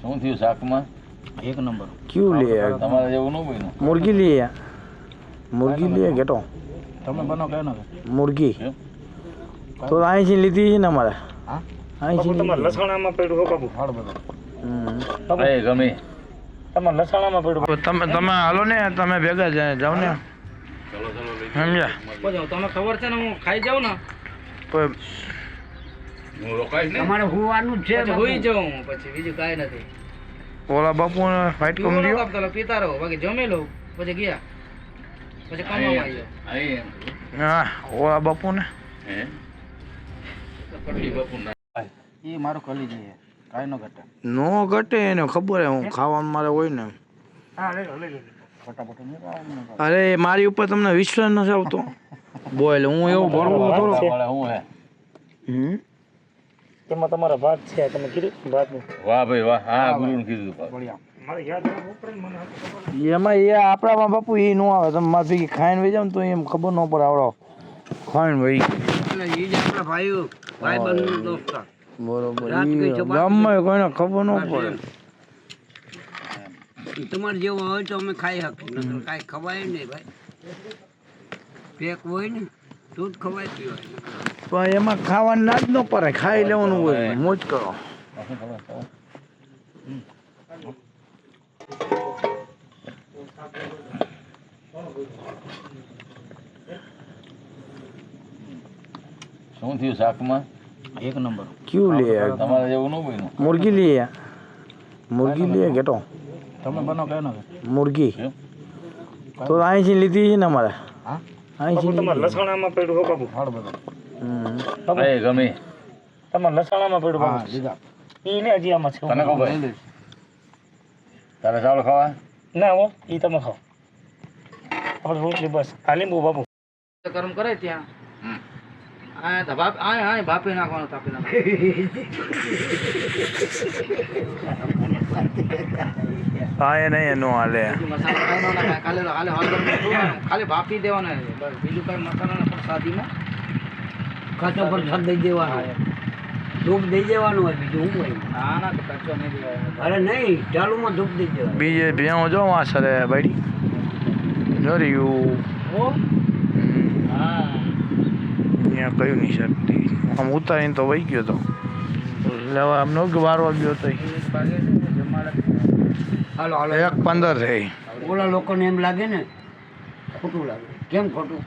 શું થયું શાકમાં? એક નંબર. ક્યું લે તમારે જેવું ન બન્યું. મુરગી લે મુરગી લે ઘેટો તમે બનો કયો મુરગી. તો અહીંથી લીધી છે ને અમારે. તમારે લસણામાં લસણામાં પડ્યું તમે હાલો ને તમે ભેગા જાવ ને. તમે ખબર છે ને હું ખાઈ જાઉં ને. તમારે હુવાનું છે હોઈ જાઉં પછી બીજું કાંઈ નથી. ઓલા બાપુ ફાઇટ કમ પીતા રહો બાકી જમી લઉં પછી ગયા. પછી હા ઓલા બાપુ ને હે? પટ્ટી બાપુ ના એ મારું ખલી જઈએ કાંઈ ન ઘટે. નો ઘટે એને ખબર હે હું ખાવાનું મારે હોય ને. હા લઈ લો લઈ લો ફટાફટ નહીં ખાવાનું. અરે મારી ઉપર તમને વિશ્વાસ નથી આવતો. બોલ હું એવું ભરવું થોડું તમારે શું હે હમ? તેમાં તમારા ભાત છે તમે કીધું ભાતનું વાહ ભાઈ વાહ. હા ગુરુ કીધું બળિયા મારે યાદ રાખવું પડે મને એમાં એ આપણામાં બાપુ એ નો આવે. તમે મારી ભેગી ખાઈને વહી જાવ તો એમ ખબર ન પડે આવડો. ખાઈને વહી એટલે ઈ જ આપણા ભાઈઓ ભાઈબંધ દોસ્તા બરોબર. ગામમાં કોઈને ખબર ન પડે. તમારે જેવો હોય તો અમે ખાઈ શકીએ. કાંઈ ખવાય નહીં ભાઈ. પેક હોય ને દૂધ ખવાય પીવાય પણ એમાં ખાવાનું ના જ ન પડે ખાઈ લેવાનું હોય મોજ કરો. શું થયું શાકમાં? એક નંબર. ક્યું લે? તમારે જેવું ન બન્યું. મુરગી લે? મુરગી લે ઘેટો તમે બનો કે મુરગી. તો અહીંથી લીધી છે ને અમારે. હા? બાબુ તમારે લસણામાં પડ્યું હો બધો. એ ગમે. તમારે લસણામાં પડ્યું હા બાબુ લીધા. ઈ હજી આમાં છે. તને ખબર? તારે ચાવલ ખાવા? ના હો એ તમે ખાઓ. આપણે રોટલી બસ. આ લીંબુ બાબુ ગરમ કરે ત્યાં. આ ધબા આ આ ભાપી નાખવાનું તાપી નાખવાનું. હા એ નહીં નો હાલે. ખાલી ભાપી દેવાના બીજું કાંઈ મસાલો પ્રસાદીમાં કાચો પ્રસાદ દઈ દેવાનો ધૂપ દઈ દેવાનું હોય અરે નહીં ચાલુમાં ધૂપ દઈ દેવાનું બીજે ભેણો જો વાસરે બાડી જોર્યું ઓ હા અહીંયા કયું નહીં શકતી. આમ ઉતારીને તો વહી ગયો તો. લેવા, આમ નો કે બાર વાગ્યો તો હાલો હાલો. એક પંદર થઈ. ઓલા લોકોને એમ લાગે ને ખોટું લાગે. કેમ ખોટું?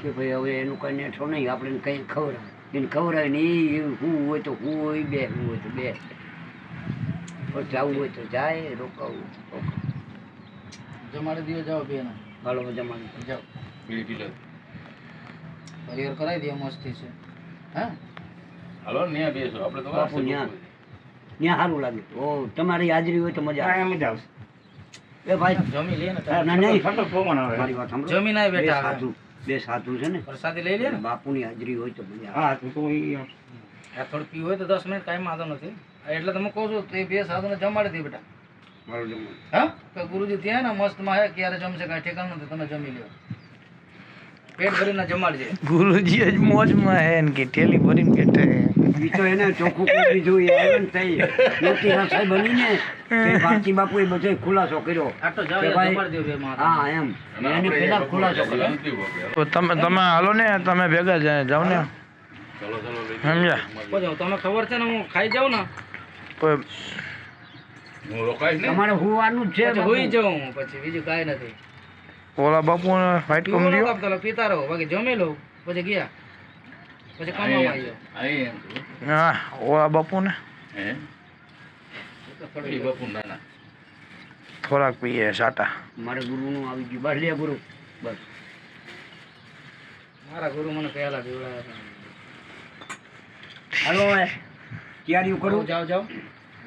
કે ભાઈ હવે એનું કંઈ નેઠો નહીં આપણે કંઈ ખવડાવે એને ખવડાવે ને એ હું હોય તો હું હોય બે હું હોય તો બે. જવું હોય તો જાય રોકાવું. જમાડે દિયો જાઓ બે ના હાલો જમાડે. જાઓ. હરિહર કરાવી દે મસ્તી છે. હા? હાલો ન્યા બેસો. આપણે તો બાપુ ન્યા. ત્યાં સારું લાગે. ઓ તમારી હાજરી હોય તો મજા આવે. એમ જ આવશે. એ ભાઈ જમી લે ને નહીં. મારી વાત સાંભળો. જમી ના બે બેઠા સાધુ બે સાધુ છે ને. પ્રસાદી લઈ લે ને. બાપુની હાજરી હોય તો મજા હા તો તો ઈ આ થોડું પીવું હોય તો દસ મિનિટ કાંઈ આવતો નથી. આ એટલે તમે કહો છો તે બે સાધુને જમાડી દે બેટા. મારું જમવાનું. હા? તો ગુરુજી ત્યાં ને મસ્તમાં હે ક્યારે જમશે કાંઈ ઠેકાણું નથી તમે જમી લ્યો. પેટ ભરીને જમાડજે. ગુરુજી જ મોજમાં હે ને કે ઠેલી ભરીને બેઠે તો એને ચોખ્ખું કરી દીધું એ આવ્યો ને તઈ મોટી રસાઈ બનીને તે ભારતી બાપુએ બધો ખુલાસો કર્યો. કે ભાઈ, બે હા એમ. એને પેલા ખુલાસો કર્યો. તો તમે તમે હાલો ને તમે ભેગા જાઓ ને. સમજ્યા? તમને ખબર છે ને હું ખાઈ જાઉં ને? તમારે હુવાનું જ છે. હોઈ જાઉં પછી બીજું કાંઈ નથી. ઓલા બાપુ ફાઇટ કમ દ્યો. પીતા રહો બાકી જમી લઉં પછી ગયા. પછી કામમાં આવી જાઓ અહીં હા ઓલા બાપુ ને બાપુ ના ના થોડાક પીએ સાટા. મારે ગુરુનું આવી ગયું. બસ લે ગુરુ. બસ. મારા ગુરુ મને પહેલા પીવડાવ્યા હતા. હાલો હવે તૈયારીઓ કરું? જાઓ જાઓ.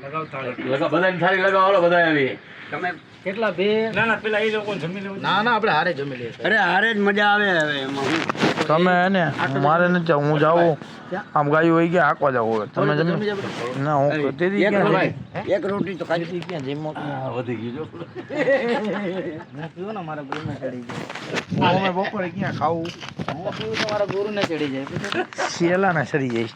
લગાવ થાળી. લગા બધાને થાળી લગાવો હાલો બધા આવી. તમે કેટલા બે ના ના પેલા એ લોકો જમી લેવું ના ના આપણે હારે જમી લઈએ. અરે હારે જ મજા આવે હવે એમાં. હું તમે ને મારે નથી હું જાઉં આમ ગાયું હોય ગયા હાંકવા જાવ તમે જમી ના હું તેથી એક રોટી એક રોટી તો ખાઈ ક્યાં? જીમો વધી ગયું પીવું ને મારા ગુરુને ચડી જાય. અમે બપોરે ક્યાં ખાવું? હું પીવું તો મારા ગુરુને ચડી જાય. શેલા ને સરી જાય.